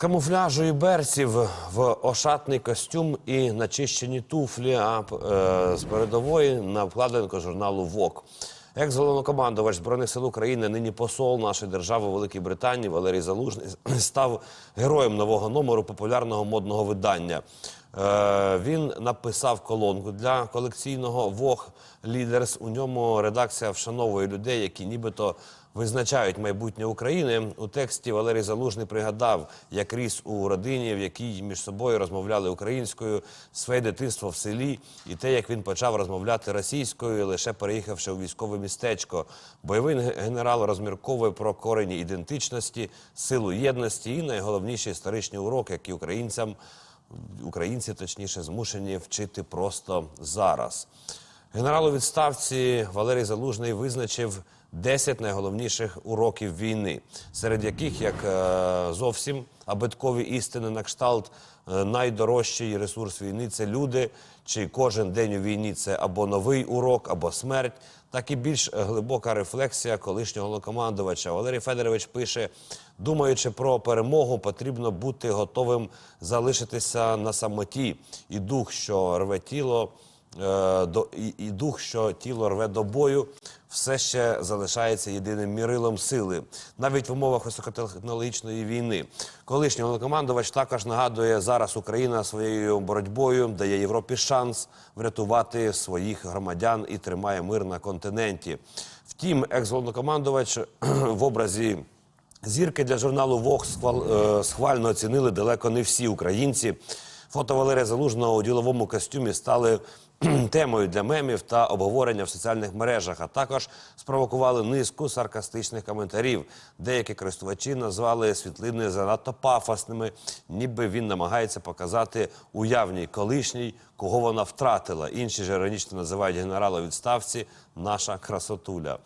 камуфляжу і берців в ошатний костюм і начищені туфлі, а е, з передової на вкладинку журналу ВОК. Екс-головнокомандувач Збройних сил України, нині посол нашої держави Великій Британії Валерій Залужний став героєм нового номеру популярного модного видання. Е, він написав колонку для колекційного ВОГ Лідерс. У ньому редакція вшановує людей, які нібито визначають майбутнє України. У тексті Валерій Залужний пригадав, як ріс у родині, в якій між собою розмовляли українською, своє дитинство в селі, і те, як він почав розмовляти російською, лише переїхавши у військове містечко. Бойовий генерал розмірковує про корені ідентичності, силу єдності і найголовніші історичні уроки, які українцям українці, точніше, змушені вчити просто зараз. Генерал у відставці Валерій Залужний визначив 10 найголовніших уроків війни, серед яких як е, зовсім абиткові істини на кшталт е, найдорожчий ресурс війни це люди, чи кожен день у війні це або новий урок, або смерть. Так і більш глибока рефлексія колишнього головнокомандувача. Валерій Федорович пише: думаючи про перемогу, потрібно бути готовим залишитися на самоті, і дух, що рве тіло. Е, До і, і дух, що тіло рве до бою, все ще залишається єдиним мірилом сили, навіть в умовах високотехнологічної війни. Колишній головнокомандувач також нагадує зараз Україна своєю боротьбою дає Європі шанс врятувати своїх громадян і тримає мир на континенті. Втім, екс-головнокомандувач в образі зірки для журналу Вог схвально оцінили далеко не всі українці. Фото Валерія Залужного у діловому костюмі стали темою для мемів та обговорення в соціальних мережах, а також спровокували низку саркастичних коментарів. Деякі користувачі назвали світлини занадто пафосними, ніби він намагається показати уявній колишній, кого вона втратила. Інші ж іронічно називають генерала відставці наша красотуля.